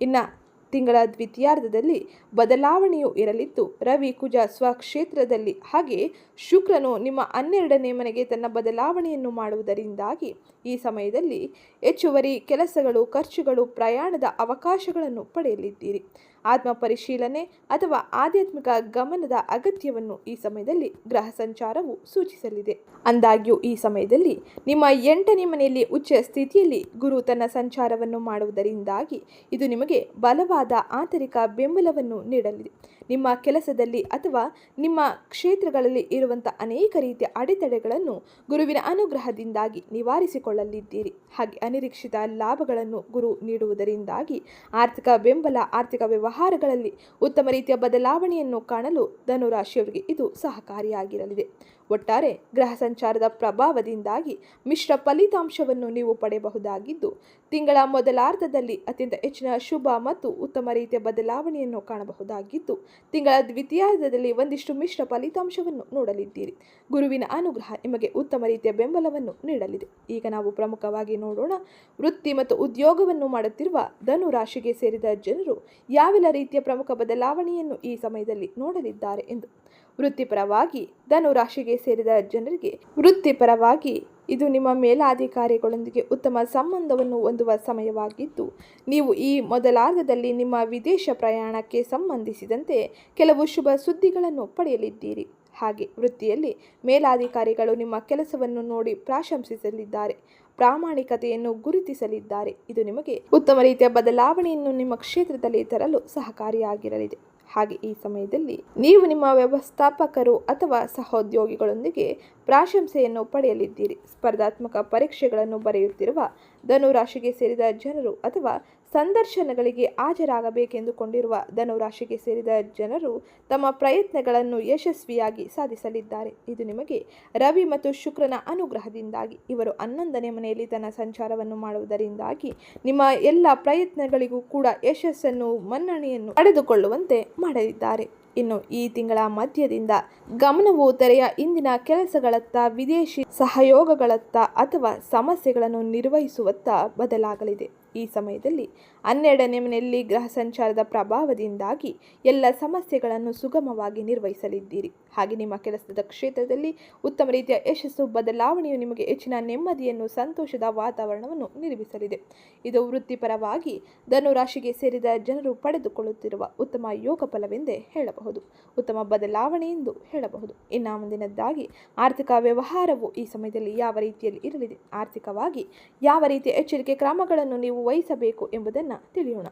ಇನ್ನು ತಿಂಗಳ ದ್ವಿತೀಯಾರ್ಧದಲ್ಲಿ ಬದಲಾವಣೆಯೂ ಇರಲಿದ್ದು ರವಿ ಕುಜ ಸ್ವಕ್ಷೇತ್ರದಲ್ಲಿ ಹಾಗೆ ಶುಕ್ರನು ನಿಮ್ಮ ಹನ್ನೆರಡನೇ ಮನೆಗೆ ತನ್ನ ಬದಲಾವಣೆಯನ್ನು ಮಾಡುವುದರಿಂದಾಗಿ ಈ ಸಮಯದಲ್ಲಿ ಹೆಚ್ಚುವರಿ ಕೆಲಸಗಳು, ಖರ್ಚುಗಳು, ಪ್ರಯಾಣದ ಅವಕಾಶಗಳನ್ನು ಪಡೆಯಲಿದ್ದೀರಿ. ಆತ್ಮ ಪರಿಶೀಲನೆ ಅಥವಾ ಆಧ್ಯಾತ್ಮಿಕ ಗಮನದ ಅಗತ್ಯವನ್ನು ಈ ಸಮಯದಲ್ಲಿ ಗ್ರಹ ಸಂಚಾರವು ಸೂಚಿಸಲಿದೆ. ಅಂದಾಗ್ಯೂ ಈ ಸಮಯದಲ್ಲಿ ನಿಮ್ಮ ಎಂಟನೇ ಮನೆಯಲ್ಲಿ ಉಚ್ಚ ಸ್ಥಿತಿಯಲ್ಲಿ ಗುರು ತನ್ನ ಸಂಚಾರವನ್ನು ಮಾಡುವುದರಿಂದಾಗಿ ಇದು ನಿಮಗೆ ಬಲವಾದ ಆಂತರಿಕ ಬೆಂಬಲವನ್ನು ನೀಡಲಿದೆ. ನಿಮ್ಮ ಕೆಲಸದಲ್ಲಿ ಅಥವಾ ನಿಮ್ಮ ಕ್ಷೇತ್ರಗಳಲ್ಲಿ ಇರುವಂಥ ಅನೇಕ ರೀತಿಯ ಅಡೆತಡೆಗಳನ್ನು ಗುರುವಿನ ಅನುಗ್ರಹದಿಂದಾಗಿ ನಿವಾರಿಸಿಕೊಳ್ಳಲಿದ್ದೀರಿ. ಹಾಗೆ ಅನಿರೀಕ್ಷಿತ ಲಾಭಗಳನ್ನು ಗುರು ನೀಡುವುದರಿಂದಾಗಿ ಆರ್ಥಿಕ ಬೆಂಬಲ, ಆರ್ಥಿಕ ವ್ಯವಹಾರಗಳಲ್ಲಿ ಉತ್ತಮ ರೀತಿಯ ಬದಲಾವಣೆಯನ್ನು ಕಾಣಲು ಧನುರಾಶಿಯವರಿಗೆ ಇದು ಸಹಕಾರಿಯಾಗಿರಲಿದೆ. ಒಟ್ಟಾರೆ ಗ್ರಹ ಸಂಚಾರದ ಪ್ರಭಾವದಿಂದಾಗಿ ಮಿಶ್ರ ಫಲಿತಾಂಶವನ್ನು ನೀವು ಪಡೆಯಬಹುದಾಗಿದ್ದು, ತಿಂಗಳ ಮೊದಲಾರ್ಧದಲ್ಲಿ ಅತ್ಯಂತ ಹೆಚ್ಚಿನ ಶುಭ ಮತ್ತು ಉತ್ತಮ ರೀತಿಯ ಬದಲಾವಣೆಯನ್ನು ಕಾಣಬಹುದಾಗಿದ್ದು, ತಿಂಗಳ ದ್ವಿತೀಯಾರ್ಧದಲ್ಲಿ ಒಂದಿಷ್ಟು ಮಿಶ್ರ ಫಲಿತಾಂಶವನ್ನು ನೋಡಲಿದ್ದೀರಿ. ಗುರುವಿನ ಅನುಗ್ರಹ ನಿಮಗೆ ಉತ್ತಮ ರೀತಿಯ ಬೆಂಬಲವನ್ನು ನೀಡಲಿದೆ. ಈಗ ನಾವು ಪ್ರಮುಖವಾಗಿ ನೋಡೋಣ, ವೃತ್ತಿ ಮತ್ತು ಉದ್ಯೋಗವನ್ನು ಮಾಡುತ್ತಿರುವ ಧನು ರಾಶಿಗೆ ಸೇರಿದ ಜನರು ಯಾವೆಲ್ಲ ರೀತಿಯ ಪ್ರಮುಖ ಬದಲಾವಣೆಯನ್ನು ಈ ಸಮಯದಲ್ಲಿ ನೋಡಲಿದ್ದಾರೆ ಎಂದು. ವೃತ್ತಿಪರವಾಗಿ ಧನು ರಾಶಿಗೆ ಸೇರಿದ ಜನರಿಗೆ ವೃತ್ತಿಪರವಾಗಿ ಇದು ನಿಮ್ಮ ಮೇಲಾಧಿಕಾರಿಗಳೊಂದಿಗೆ ಉತ್ತಮ ಸಂಬಂಧವನ್ನು ಹೊಂದುವ ಸಮಯವಾಗಿದ್ದು, ನೀವು ಈ ಮೊದಲಾರ್ಧದಲ್ಲಿ ನಿಮ್ಮ ವಿದೇಶ ಪ್ರಯಾಣಕ್ಕೆ ಸಂಬಂಧಿಸಿದಂತೆ ಕೆಲವು ಶುಭ ಸುದ್ದಿಗಳನ್ನು ಪಡೆಯಲಿದ್ದೀರಿ. ಹಾಗೆ ವೃತ್ತಿಯಲ್ಲಿ ಮೇಲಾಧಿಕಾರಿಗಳು ನಿಮ್ಮ ಕೆಲಸವನ್ನು ನೋಡಿ ಪ್ರಶಂಸಿಸಲಿದ್ದಾರೆ, ಪ್ರಾಮಾಣಿಕತೆಯನ್ನು ಗುರುತಿಸಲಿದ್ದಾರೆ. ಇದು ನಿಮಗೆ ಉತ್ತಮ ರೀತಿಯ ಬದಲಾವಣೆಯನ್ನು ನಿಮ್ಮ ಕ್ಷೇತ್ರದಲ್ಲಿ ತರಲು ಸಹಕಾರಿಯಾಗಿರಲಿದೆ. ಹಾಗೆ ಈ ಸಮಯದಲ್ಲಿ ನೀವು ನಿಮ್ಮ ವ್ಯವಸ್ಥಾಪಕರು ಅಥವಾ ಸಹೋದ್ಯೋಗಿಗಳೊಂದಿಗೆ ಪ್ರಾಶಂಸೆಯನ್ನು ಪಡೆಯಲಿದ್ದೀರಿ. ಸ್ಪರ್ಧಾತ್ಮಕ ಪರೀಕ್ಷೆಗಳನ್ನು ಬರೆಯುತ್ತಿರುವ ಧನುರಾಶಿಗೆ ಸೇರಿದ ಜನರು ಅಥವಾ ಸಂದರ್ಶನಗಳಿಗೆ ಹಾಜರಾಗಬೇಕೆಂದುಕೊಂಡಿರುವ ಧನು ರಾಶಿಗೆ ಸೇರಿದ ಜನರು ತಮ್ಮ ಪ್ರಯತ್ನಗಳನ್ನು ಯಶಸ್ವಿಯಾಗಿ ಸಾಧಿಸಲಿದ್ದಾರೆ. ಇದು ನಿಮಗೆ ರವಿ ಮತ್ತು ಶುಕ್ರನ ಅನುಗ್ರಹದಿಂದಾಗಿ, ಇವರು ಹನ್ನೊಂದನೇ ಮನೆಯಲ್ಲಿ ತನ್ನ ಸಂಚಾರವನ್ನು ಮಾಡುವುದರಿಂದಾಗಿ ನಿಮ್ಮ ಎಲ್ಲ ಪ್ರಯತ್ನಗಳಿಗೂ ಕೂಡ ಯಶಸ್ಸನ್ನು, ಮನ್ನಣೆಯನ್ನು ಪಡೆದುಕೊಳ್ಳುವಂತೆ ಮಾಡಲಿದ್ದಾರೆ. ಇನ್ನು ಈ ತಿಂಗಳ ಮಧ್ಯದಿಂದ ಗಮನವು ತೆರೆಯ ಇಂದಿನ ಕೆಲಸಗಳತ್ತ, ವಿದೇಶಿ ಸಹಯೋಗಗಳತ್ತ ಅಥವಾ ಸಮಸ್ಯೆಗಳನ್ನು ನಿರ್ವಹಿಸುವತ್ತ ಬದಲಾಗಲಿದೆ. ಈ ಸಮಯದಲ್ಲಿ ಹನ್ನೆರಡನೇ ಮನೆಯಲ್ಲಿ ಗ್ರಹ ಸಂಚಾರದ ಪ್ರಭಾವದಿಂದಾಗಿ ಎಲ್ಲ ಸಮಸ್ಯೆಗಳನ್ನು ಸುಗಮವಾಗಿ ನಿರ್ವಹಿಸಲಿದ್ದೀರಿ. ಹಾಗೆ ನಿಮ್ಮ ಕೆಲಸದ ಕ್ಷೇತ್ರದಲ್ಲಿ ಉತ್ತಮ ರೀತಿಯ ಯಶಸ್ಸು, ಬದಲಾವಣೆಯು ನಿಮಗೆ ಹೆಚ್ಚಿನ ನೆಮ್ಮದಿಯನ್ನು, ಸಂತೋಷದ ವಾತಾವರಣವನ್ನು ನಿರ್ಮಿಸಲಿದೆ. ಇದು ವೃತ್ತಿಪರವಾಗಿ ಧನುರಾಶಿಗೆ ಸೇರಿದ ಜನರು ಪಡೆದುಕೊಳ್ಳುತ್ತಿರುವ ಉತ್ತಮ ಯೋಗ ಫಲವೆಂದೇ ಹೇಳಬಹುದು. ಉತ್ತಮ ಬದಲಾವಣೆ ಎಂದು ಹೇಳಬಹುದು. ಇನ್ನು ಮುಂದಿನದ್ದಾಗಿ ಆರ್ಥಿಕ ವ್ಯವಹಾರವು ಈ ಸಮಯದಲ್ಲಿ ಯಾವ ರೀತಿಯಲ್ಲಿ ಇರಲಿದೆ? ಆರ್ಥಿಕವಾಗಿ ಯಾವ ರೀತಿಯ ಎಚ್ಚರಿಕೆ ಕ್ರಮಗಳನ್ನು ನೀವು ವಹಿಸಬೇಕು ಎಂಬುದನ್ನು ತಿಳಿಯೋಣ.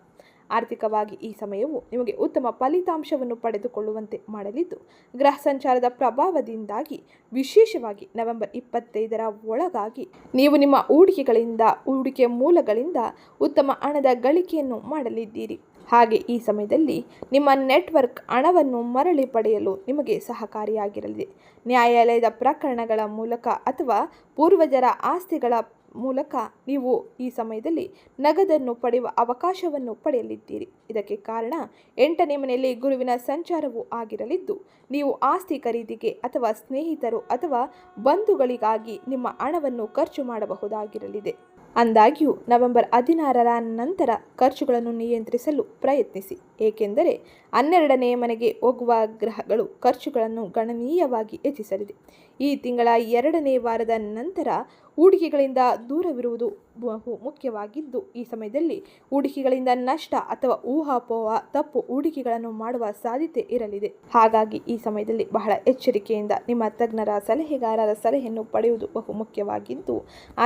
ಆರ್ಥಿಕವಾಗಿ ಈ ಸಮಯವು ನಿಮಗೆ ಉತ್ತಮ ಫಲಿತಾಂಶವನ್ನು ಪಡೆದುಕೊಳ್ಳುವಂತೆ ಮಾಡಲಿದ್ದು, ಗ್ರಹ ಸಂಚಾರದ ಪ್ರಭಾವದಿಂದಾಗಿ, ವಿಶೇಷವಾಗಿ ನವೆಂಬರ್ ಇಪ್ಪತ್ತೈದರ ಒಳಗಾಗಿ ನೀವು ನಿಮ್ಮ ಹೂಡಿಕೆಗಳಿಂದ, ಹೂಡಿಕೆ ಮೂಲಗಳಿಂದ ಉತ್ತಮ ಹಣದ ಗಳಿಕೆಯನ್ನು ಮಾಡಲಿದ್ದೀರಿ. ಹಾಗೆ ಈ ಸಮಯದಲ್ಲಿ ನಿಮ್ಮ ನೆಟ್ವರ್ಕ್ ಹಣವನ್ನು ಮರಳಿ ಪಡೆಯಲು ನಿಮಗೆ ಸಹಕಾರಿಯಾಗಿರಲಿದೆ ನ್ಯಾಯಾಲಯದ ಪ್ರಕರಣಗಳ ಮೂಲಕ ಅಥವಾ ಪೂರ್ವಜರ ಆಸ್ತಿಗಳ ಮೂಲಕ ನೀವು ಈ ಸಮಯದಲ್ಲಿ ನಗದನ್ನು ಪಡೆಯುವ ಅವಕಾಶವನ್ನು ಪಡೆಯಲಿದ್ದೀರಿ. ಇದಕ್ಕೆ ಕಾರಣ ಎಂಟನೇ ಮನೆಯಲ್ಲಿ ಗುರುವಿನ ಸಂಚಾರವೂ ಆಗಿರಲಿದ್ದು, ನೀವು ಆಸ್ತಿ ಖರೀದಿಗೆ ಅಥವಾ ಸ್ನೇಹಿತರು ಅಥವಾ ಬಂಧುಗಳಿಗಾಗಿ ನಿಮ್ಮ ಹಣವನ್ನು ಖರ್ಚು ಮಾಡಬಹುದಾಗಿರಲಿದೆ. ಅಂದಾಗ್ಯೂ, ನವೆಂಬರ್ ಹದಿನಾರರ ನಂತರ ಖರ್ಚುಗಳನ್ನು ನಿಯಂತ್ರಿಸಲು ಪ್ರಯತ್ನಿಸಿ. ಏಕೆಂದರೆ, ಹನ್ನೆರಡನೇ ಮನೆಗೆ ಹೋಗುವ ಗ್ರಹಗಳು ಖರ್ಚುಗಳನ್ನು ಗಣನೀಯವಾಗಿ ಹೆಚ್ಚಿಸಲಿದೆ. ಈ ತಿಂಗಳ ಎರಡನೇ ವಾರದ ನಂತರ ಹೂಡಿಕೆಗಳಿಂದ ದೂರವಿರುವುದು ಬಹು ಮುಖ್ಯವಾಗಿದ್ದು, ಈ ಸಮಯದಲ್ಲಿ ಹೂಡಿಕೆಗಳಿಂದ ನಷ್ಟ ಅಥವಾ ಊಹಾಪೋಹ, ತಪ್ಪು ಹೂಡಿಕೆಗಳನ್ನು ಮಾಡುವ ಸಾಧ್ಯತೆ ಇರಲಿದೆ. ಹಾಗಾಗಿ ಈ ಸಮಯದಲ್ಲಿ ಬಹಳ ಎಚ್ಚರಿಕೆಯಿಂದ ನಿಮ್ಮ ತಜ್ಞರ ಸಲಹೆಗಾರರ ಸಲಹೆಯನ್ನು ಪಡೆಯುವುದು ಬಹು ಮುಖ್ಯವಾಗಿದ್ದು,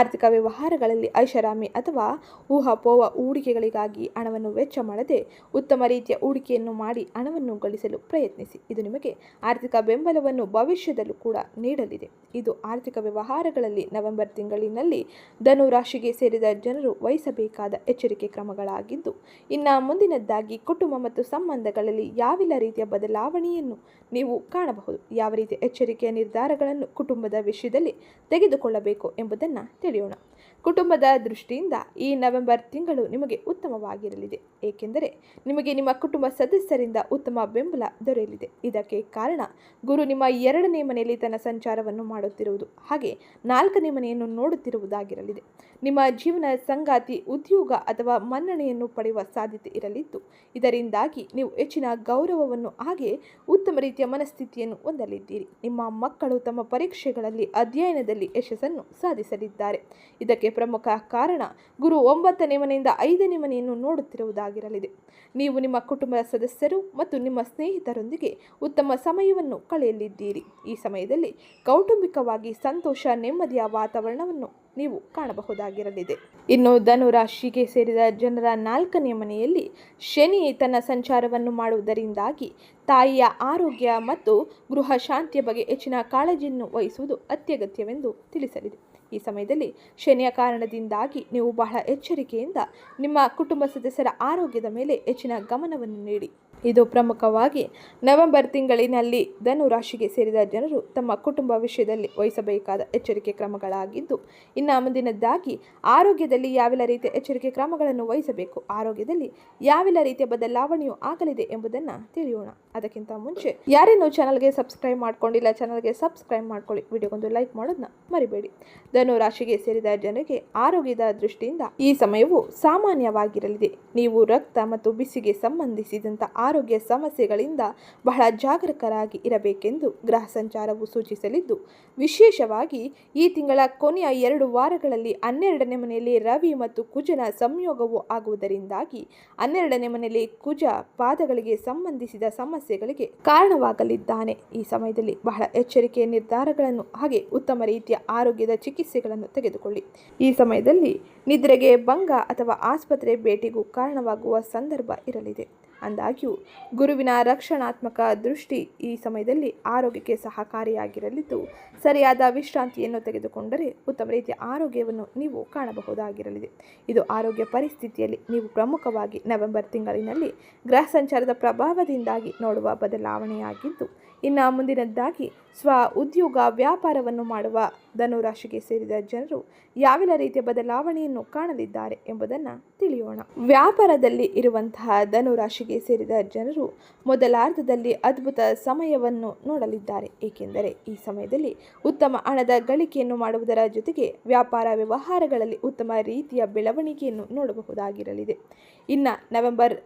ಆರ್ಥಿಕ ವ್ಯವಹಾರಗಳಲ್ಲಿ ಐಷಾರಾಮಿ ಅಥವಾ ಊಹಾಪೋಹ ಹೂಡಿಕೆಗಳಿಗಾಗಿ ಹಣವನ್ನು ವೆಚ್ಚ ಮಾಡದೆ ಉತ್ತಮ ರೀತಿಯ ಹೂಡಿಕೆಯನ್ನು ಮಾಡಿ ಹಣವನ್ನು ಗಳಿಸಲು ಪ್ರಯತ್ನಿಸಿ. ಇದು ನಿಮಗೆ ಆರ್ಥಿಕ ಬೆಂಬಲವನ್ನು ಭವಿಷ್ಯದಲ್ಲೂ ಕೂಡ ನೀಡಲಿದೆ. ಇದು ಆರ್ಥಿಕ ವ್ಯವಹಾರಗಳಲ್ಲಿ ನವೆಂಬರ್ ತಿಂಗಳಿನಲ್ಲಿ ಧನು ರಾಶಿಗೆ ಸೇರಿದ ಜನರು ವಹಿಸಬೇಕಾದ ಎಚ್ಚರಿಕೆ ಕ್ರಮಗಳಾಗಿದ್ದು, ಇನ್ನು ಮುಂದಿನದ್ದಾಗಿ ಕುಟುಂಬ ಮತ್ತು ಸಂಬಂಧಗಳಲ್ಲಿ ಯಾವೆಲ್ಲ ರೀತಿಯ ಬದಲಾವಣೆಯನ್ನು ನೀವು ಕಾಣಬಹುದು, ಯಾವ ರೀತಿಯ ಎಚ್ಚರಿಕೆಯ ನಿರ್ಧಾರಗಳನ್ನು ಕುಟುಂಬದ ವಿಷಯದಲ್ಲಿ ತೆಗೆದುಕೊಳ್ಳಬೇಕು ಎಂಬುದನ್ನು ತಿಳಿಯೋಣ. ಕುಟುಂಬದ ದೃಷ್ಟಿಯಿಂದ ಈ ನವೆಂಬರ್ ತಿಂಗಳು ನಿಮಗೆ ಉತ್ತಮವಾಗಿರಲಿದೆ. ಏಕೆಂದರೆ ನಿಮಗೆ ನಿಮ್ಮ ಕುಟುಂಬ ಸದಸ್ಯರಿಂದ ಉತ್ತಮ ಬೆಂಬಲ ದೊರೆಯಲಿದೆ. ಇದಕ್ಕೆ ಕಾರಣ ಗುರು ನಿಮ್ಮ ಎರಡನೇ ಮನೆಯಲ್ಲಿ ತನ್ನ ಸಂಚಾರವನ್ನು ಮಾಡುತ್ತಿರುವುದು. ಹಾಗೆ ನಾಲ್ಕನೇ ಮನೆಯನ್ನು ನೋಡುತ್ತಿರುವುದಾಗಿರಲಿದೆ. ನಿಮ್ಮ ಜೀವನ ಸಂಗಾತಿ, ಉದ್ಯೋಗ ಅಥವಾ ಮನ್ನಣೆಯನ್ನು ಪಡೆಯುವ ಸಾಧ್ಯತೆ ಇರಲಿದ್ದು, ಇದರಿಂದಾಗಿ ನೀವು ಹೆಚ್ಚಿನ ಗೌರವವನ್ನು ಹಾಗೆ ಉತ್ತಮ ರೀತಿಯ ಮನಸ್ಥಿತಿಯನ್ನು ಹೊಂದಲಿದ್ದೀರಿ. ನಿಮ್ಮ ಮಕ್ಕಳು ತಮ್ಮ ಪರೀಕ್ಷೆಗಳಲ್ಲಿ, ಅಧ್ಯಯನದಲ್ಲಿ ಯಶಸ್ಸನ್ನು ಸಾಧಿಸಲಿದ್ದಾರೆ. ಇದಕ್ಕೆ ಪ್ರಮುಖ ಕಾರಣ ಗುರು ಒಂಬತ್ತನೇ ಮನೆಯಿಂದ ಐದನೇ ಮನೆಯನ್ನು ನೋಡುತ್ತಿರುವುದಾಗಿರಲಿದೆ. ನೀವು ನಿಮ್ಮ ಕುಟುಂಬದ ಸದಸ್ಯರು ಮತ್ತು ನಿಮ್ಮ ಸ್ನೇಹಿತರೊಂದಿಗೆ ಉತ್ತಮ ಸಮಯವನ್ನು ಕಳೆಯಲಿದ್ದೀರಿ. ಈ ಸಮಯದಲ್ಲಿ ಕೌಟುಂಬಿಕವಾಗಿ ಸಂತೋಷ, ನೆಮ್ಮದಿಯ ವಾತಾವರಣವನ್ನು ನೀವು ಕಾಣಬಹುದಾಗಿರಲಿದೆ. ಇನ್ನು ಧನು ರಾಶಿಗೆ ಸೇರಿದ ಜನರ ನಾಲ್ಕನೇ ಮನೆಯಲ್ಲಿ ಶನಿ ತನ್ನ ಸಂಚಾರವನ್ನು ಮಾಡುವುದರಿಂದಾಗಿ ತಾಯಿಯ ಆರೋಗ್ಯ ಮತ್ತು ಗೃಹ ಶಾಂತಿಯ ಬಗ್ಗೆ ಹೆಚ್ಚಿನ ಕಾಳಜಿಯನ್ನು ವಹಿಸುವುದು ಅತ್ಯಗತ್ಯವೆಂದು ತಿಳಿಸಲಿದೆ. ಈ ಸಮಯದಲ್ಲಿ ಶನಿಯ ಕಾರಣದಿಂದಾಗಿ ನೀವು ಬಹಳ ಎಚ್ಚರಿಕೆಯಿಂದ ನಿಮ್ಮ ಕುಟುಂಬ ಸದಸ್ಯರ ಆರೋಗ್ಯದ ಮೇಲೆ ಹೆಚ್ಚಿನ ಗಮನವನ್ನು ನೀಡಿ. ಇದು ಪ್ರಮುಖವಾಗಿ ನವೆಂಬರ್ ತಿಂಗಳಿನಲ್ಲಿ ಧನು ರಾಶಿಗೆ ಸೇರಿದ ಜನರು ತಮ್ಮ ಕುಟುಂಬ ವಿಷಯದಲ್ಲಿ ವಹಿಸಬೇಕಾದ ಎಚ್ಚರಿಕೆ ಕ್ರಮಗಳಾಗಿದ್ದು, ಇನ್ನು ಮುಂದಿನದ್ದಾಗಿ ಆರೋಗ್ಯದಲ್ಲಿ ಯಾವೆಲ್ಲ ರೀತಿಯ ಎಚ್ಚರಿಕೆ ಕ್ರಮಗಳನ್ನು ವಹಿಸಬೇಕು, ಆರೋಗ್ಯದಲ್ಲಿ ಯಾವೆಲ್ಲ ರೀತಿಯ ಬದಲಾವಣೆಯು ಆಗಲಿದೆ ಎಂಬುದನ್ನು ತಿಳಿಯೋಣ. ಅದಕ್ಕಿಂತ ಮುಂಚೆ ಯಾರೇನು ಚಾನಲ್ಗೆ ಸಬ್ಸ್ಕ್ರೈಬ್ ಮಾಡ್ಕೊಂಡಿಲ್ಲ ಚಾನಲ್ಗೆ ಸಬ್ಸ್ಕ್ರೈಬ್ ಮಾಡ್ಕೊಳ್ಳಿ. ವಿಡಿಯೋಗೊಂದು ಲೈಕ್ ಮಾಡೋದನ್ನ ಮರಿಬೇಡಿ. ಧನು ರಾಶಿಗೆ ಸೇರಿದ ಜನರಿಗೆ ಆರೋಗ್ಯದ ದೃಷ್ಟಿಯಿಂದ ಈ ಸಮಯವು ಸಾಮಾನ್ಯವಾಗಿರಲಿದೆ. ನೀವು ರಕ್ತ ಮತ್ತು ಬಿಸಿಗೆ ಸಂಬಂಧಿಸಿದಂಥ ಆರೋಗ್ಯ ಸಮಸ್ಯೆಗಳಿಂದ ಬಹಳ ಜಾಗರೂಕರಾಗಿ ಇರಬೇಕೆಂದು ಗ್ರಹ ಸಂಚಾರವು ಸೂಚಿಸಲಿದ್ದು, ವಿಶೇಷವಾಗಿ ಈ ತಿಂಗಳ ಕೊನೆಯ ಎರಡು ವಾರಗಳಲ್ಲಿ ಹನ್ನೆರಡನೇ ಮನೆಯಲ್ಲಿ ರವಿ ಮತ್ತು ಕುಜನ ಸಂಯೋಗವು ಆಗುವುದರಿಂದಾಗಿ ಹನ್ನೆರಡನೇ ಮನೆಯಲ್ಲಿ ಕುಜ ಪಾದಗಳಿಗೆ ಸಂಬಂಧಿಸಿದ ಸಮಸ್ಯೆಗಳಿಗೆ ಕಾರಣವಾಗಲಿದ್ದಾನೆ. ಈ ಸಮಯದಲ್ಲಿ ಬಹಳ ಎಚ್ಚರಿಕೆಯ ನಿರ್ಧಾರಗಳನ್ನು ಹಾಗೆ ಉತ್ತಮ ರೀತಿಯ ಆರೋಗ್ಯದ ಚಿಕಿತ್ಸೆಗಳನ್ನು ತೆಗೆದುಕೊಳ್ಳಿ. ಈ ಸಮಯದಲ್ಲಿ ನಿದ್ರೆಗೆ ಭಂಗ ಅಥವಾ ಆಸ್ಪತ್ರೆ ಭೇಟಿಗೂ ಕಾರಣವಾಗುವ ಸಂದರ್ಭ ಇರಲಿದೆ. ಅಂದಾಗ್ಯೂ ಗುರುವಿನ ರಕ್ಷಣಾತ್ಮಕ ದೃಷ್ಟಿ ಈ ಸಮಯದಲ್ಲಿ ಆರೋಗ್ಯಕ್ಕೆ ಸಹಕಾರಿಯಾಗಿರಲಿದ್ದು, ಸರಿಯಾದ ವಿಶ್ರಾಂತಿಯನ್ನು ತೆಗೆದುಕೊಂಡರೆ ಉತ್ತಮ ರೀತಿಯ ಆರೋಗ್ಯವನ್ನು ನೀವು ಕಾಣಬಹುದಾಗಿರಲಿದೆ. ಇದು ಆರೋಗ್ಯ ಪರಿಸ್ಥಿತಿಯಲ್ಲಿ ನೀವು ಪ್ರಮುಖವಾಗಿ ನವೆಂಬರ್ ತಿಂಗಳಿನಲ್ಲಿ ಗ್ರಹ ಸಂಚಾರದ ಪ್ರಭಾವದಿಂದಾಗಿ ನೋಡುವ ಬದಲಾವಣೆಯಾಗಿದ್ದು ಇನ್ನು ಮುಂದಿನದ್ದಾಗಿ ಸ್ವ ಉದ್ಯೋಗ ವ್ಯಾಪಾರವನ್ನು ಮಾಡುವ ಧನುರಾಶಿಗೆ ಸೇರಿದ ಜನರು ಯಾವೆಲ್ಲ ರೀತಿಯ ಬದಲಾವಣೆಯನ್ನು ಕಾಣಲಿದ್ದಾರೆ ಎಂಬುದನ್ನು ತಿಳಿಯೋಣ. ವ್ಯಾಪಾರದಲ್ಲಿ ಇರುವಂತಹ ಧನುರಾಶಿಗೆ ಸೇರಿದ ಜನರು ಮೊದಲಾರ್ಧದಲ್ಲಿ ಅದ್ಭುತ ಸಮಯವನ್ನು ನೋಡಲಿದ್ದಾರೆ. ಏಕೆಂದರೆ ಈ ಸಮಯದಲ್ಲಿ ಉತ್ತಮ ಹಣದ ಗಳಿಕೆಯನ್ನು ಮಾಡುವುದರ ಜೊತೆಗೆ ವ್ಯಾಪಾರ ವ್ಯವಹಾರಗಳಲ್ಲಿ ಉತ್ತಮ ರೀತಿಯ ಬೆಳವಣಿಗೆಯನ್ನು ನೋಡಬಹುದಾಗಿರಲಿದೆ. ಇನ್ನು ನವೆಂಬರ್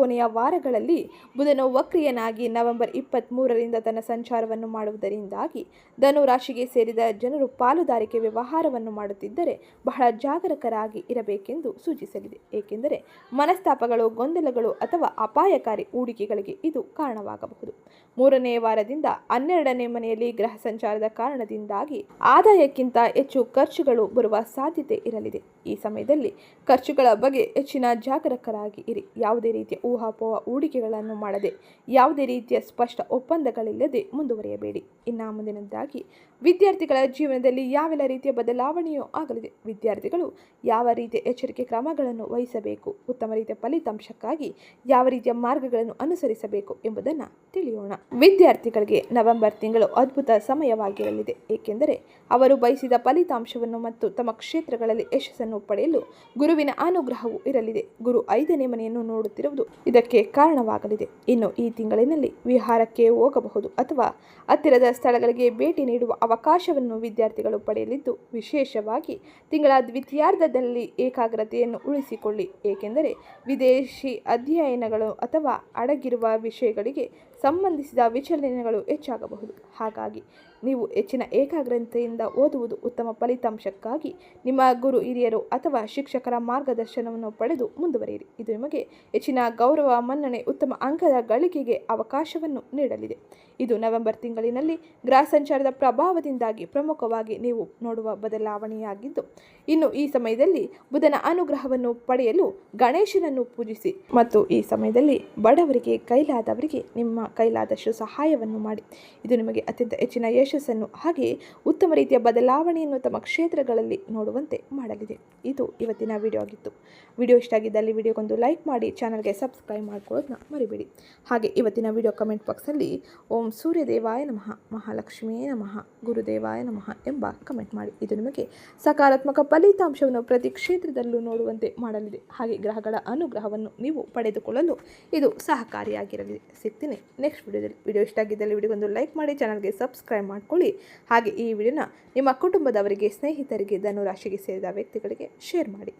ಕೊನೆಯ ವಾರಗಳಲ್ಲಿ ಬುಧನು ವಕ್ರಿಯನಾಗಿ ನವೆಂಬರ್ ಇಪ್ಪತ್ತ್ಮೂರರಿಂದ ತನ್ನ ಸಂಚಾರವನ್ನು ಮಾಡುವುದರಿಂದಾಗಿ ಧನುರಾಶಿಗೆ ಸೇರಿದ ಜನರು ಪಾಲುದಾರಿಕೆ ವ್ಯವಹಾರವನ್ನು ಮಾಡುತ್ತಿದ್ದರೆ ಬಹಳ ಜಾಗರೂಕರಾಗಿ ಇರಬೇಕೆಂದು ಸೂಚಿಸಲಿದೆ. ಏಕೆಂದರೆ ಮನಸ್ತಾಪಗಳು, ಗೊಂದಲಗಳು ಅಥವಾ ಅಪಾಯಕಾರಿ ಹೂಡಿಕೆಗಳಿಗೆ ಇದು ಕಾರಣವಾಗಬಹುದು. ಮೂರನೇ ವಾರದಿಂದ ಹನ್ನೆರಡನೇ ಮನೆಯಲ್ಲಿ ಗ್ರಹ ಸಂಚಾರದ ಕಾರಣದಿಂದಾಗಿ ಆದಾಯಕ್ಕಿಂತ ಹೆಚ್ಚು ಖರ್ಚುಗಳು ಬರುವ ಸಾಧ್ಯತೆ ಇರಲಿದೆ. ಈ ಸಮಯದಲ್ಲಿ ಖರ್ಚುಗಳ ಬಗ್ಗೆ ಹೆಚ್ಚಿನ ಜಾಗರೂಕರಾಗಿ ಇರಿ. ಯಾವುದೇ ರೀತಿಯ ಊಹಾಪೋಹ ಹೂಡಿಕೆಗಳನ್ನು ಮಾಡದೆ ಯಾವುದೇ ರೀತಿಯ ಸ್ಪಷ್ಟ ಒಪ್ಪಂದಗಳಿಲ್ಲದೆ ಮುಂದುವರಿಯಬೇಡಿ. ಇನ್ನು ಮುಂದಿನದ್ದಾಗಿ ವಿದ್ಯಾರ್ಥಿಗಳ ಜೀವನದಲ್ಲಿ ಯಾವೆಲ್ಲ ರೀತಿಯ ಬದಲಾವಣೆಯೂ ಆಗಲಿದೆ. ವಿದ್ಯಾರ್ಥಿಗಳು ಯಾವ ರೀತಿಯ ಎಚ್ಚರಿಕೆ ಕ್ರಮಗಳನ್ನು ವಹಿಸಬೇಕು, ಉತ್ತಮ ರೀತಿಯ ಫಲಿತಾಂಶಕ್ಕಾಗಿ ಯಾವ ರೀತಿಯ ಮಾರ್ಗಗಳನ್ನು ಅನುಸರಿಸಬೇಕು ಎಂಬುದನ್ನು ತಿಳಿಯೋಣ. ವಿದ್ಯಾರ್ಥಿಗಳಿಗೆ ನವೆಂಬರ್ ತಿಂಗಳು ಅದ್ಭುತ ಸಮಯವಾಗಿರಲಿದೆ. ಏಕೆಂದರೆ ಅವರು ಬಯಸಿದ ಫಲಿತಾಂಶವನ್ನು ಮತ್ತು ತಮ್ಮ ಕ್ಷೇತ್ರಗಳಲ್ಲಿ ಯಶಸ್ಸನ್ನು ಪಡೆಯಲು ಗುರುವಿನ ಅನುಗ್ರಹವು ಇರಲಿದೆ. ಗುರು ಐದನೇ ಮನೆಯನ್ನು ನೋಡುತ್ತಿರುವುದು ಇದಕ್ಕೆ ಕಾರಣವಾಗಲಿದೆ. ಇನ್ನು ಈ ತಿಂಗಳಿನಲ್ಲಿ ವಿಹಾರಕ್ಕೆ ಹೋಗಬಹುದು ಅಥವಾ ಹತ್ತಿರದ ಸ್ಥಳಗಳಿಗೆ ಭೇಟಿ ನೀಡುವ ಅವಕಾಶವನ್ನು ವಿದ್ಯಾರ್ಥಿಗಳು ಪಡೆಯಲಿದ್ದು, ವಿಶೇಷವಾಗಿ ತಿಂಗಳ ದ್ವಿತೀಯಾರ್ಧದಲ್ಲಿ ಏಕಾಗ್ರತೆಯನ್ನು ಉಳಿಸಿಕೊಳ್ಳಿ. ಏಕೆಂದರೆ ವಿದೇಶಿ ಅಧ್ಯಯನಗಳು ಅಥವಾ ಅಡಗಿರುವ ವಿಷಯಗಳಿಗೆ ಸಂಬಂಧಿಸಿದ ವಿಚಲನೆಗಳು ಹೆಚ್ಚಾಗಬಹುದು. ಹಾಗಾಗಿ ನೀವು ಹೆಚ್ಚಿನ ಏಕಾಗ್ರತೆಯಿಂದ ಓದುವುದು ಉತ್ತಮ ಫಲಿತಾಂಶಕ್ಕಾಗಿ ನಿಮ್ಮ ಗುರು ಹಿರಿಯರು ಅಥವಾ ಶಿಕ್ಷಕರ ಮಾರ್ಗದರ್ಶನವನ್ನು ಪಡೆದು ಮುಂದುವರಿಯಿರಿ. ಇದು ನಿಮಗೆ ಹೆಚ್ಚಿನ ಗೌರವ, ಮನ್ನಣೆ, ಉತ್ತಮ ಅಂಕದ ಗಳಿಕೆಗೆ ಅವಕಾಶವನ್ನು ನೀಡಲಿದೆ. ಇದು ನವೆಂಬರ್ ತಿಂಗಳಿನಲ್ಲಿ ಗ್ರಹ ಸಂಚಾರದ ಪ್ರಭಾವದಿಂದಾಗಿ ಪ್ರಮುಖವಾಗಿ ನೀವು ನೋಡುವ ಬದಲಾವಣೆಯಾಗಿದ್ದು, ಇನ್ನು ಈ ಸಮಯದಲ್ಲಿ ಬುಧನ ಅನುಗ್ರಹವನ್ನು ಪಡೆಯಲು ಗಣೇಶನನ್ನು ಪೂಜಿಸಿ ಮತ್ತು ಈ ಸಮಯದಲ್ಲಿ ಬಡವರಿಗೆ, ಕೈಲಾದವರಿಗೆ ನಿಮ್ಮ ಕೈಲಾದಷ್ಟು ಸಹಾಯವನ್ನು ಮಾಡಿ. ಇದು ನಿಮಗೆ ಅತ್ಯಂತ ಹೆಚ್ಚಿನ ಯಶಸ್ಸನ್ನು ಹಾಗೆ ಉತ್ತಮ ರೀತಿಯ ಬದಲಾವಣೆಯನ್ನು ತಮ್ಮ ಕ್ಷೇತ್ರಗಳಲ್ಲಿ ನೋಡುವಂತೆ ಮಾಡಲಿದೆ. ಇದು ಇವತ್ತಿನ ವಿಡಿಯೋ ಆಗಿತ್ತು. ವಿಡಿಯೋ ಇಷ್ಟ ಆಗಿದ್ದಲ್ಲಿ ವಿಡಿಯೋಗೊಂದು ಲೈಕ್ ಮಾಡಿ ಚಾನಲ್ಗೆ ಸಬ್ಸ್ಕ್ರೈಬ್ ಮಾಡ್ಕೊಳ್ಳೋದನ್ನ ಮರಿಬೇಡಿ. ಹಾಗೆ ಇವತ್ತಿನ ವಿಡಿಯೋ ಕಮೆಂಟ್ ಬಾಕ್ಸಲ್ಲಿ ಓಂ ಸೂರ್ಯದೇವಾಯ ನಮಃ ಮಹಾಲಕ್ಷ್ಮಿಯೇ ನಮಃ, ಗುರುದೇವಾಯ ನಮಃ ಎಂಬ ಕಮೆಂಟ್ ಮಾಡಿ. ಇದು ನಿಮಗೆ ಸಕಾರಾತ್ಮಕ ಫಲಿತಾಂಶವನ್ನು ಪ್ರತಿ ಕ್ಷೇತ್ರದಲ್ಲೂ ನೋಡುವಂತೆ ಮಾಡಲಿದೆ. ಹಾಗೆ ಗ್ರಹಗಳ ಅನುಗ್ರಹವನ್ನು ನೀವು ಪಡೆದುಕೊಳ್ಳಲು ಇದು ಸಹಕಾರಿಯಾಗಿರಲಿದೆ ಸಿಗ್ತೀನಿ. ನೆಕ್ಸ್ಟ್ ವಿಡಿಯೋದಲ್ಲಿ ವಿಡಿಯೋ ಇಷ್ಟ ಆಗಿದ್ದಲ್ಲಿ ವಿಡಿಯೋಗೊಂದು ಲೈಕ್ ಮಾಡಿ ಚಾನಲ್ಗೆ ಸಬ್ಸ್ಕ್ರೈಬ್ ಮಾಡ್ಕೊಳ್ಳಿ. ಹಾಗೆ ಈ ವಿಡಿಯೋನ ನಿಮ್ಮ ಕುಟುಂಬದವರಿಗೆ, ಸ್ನೇಹಿತರಿಗೆ, ಧನುರಾಶಿಗೆ ಸೇರಿದ ವ್ಯಕ್ತಿಗಳಿಗೆ ಶೇರ್ ಮಾಡಿ.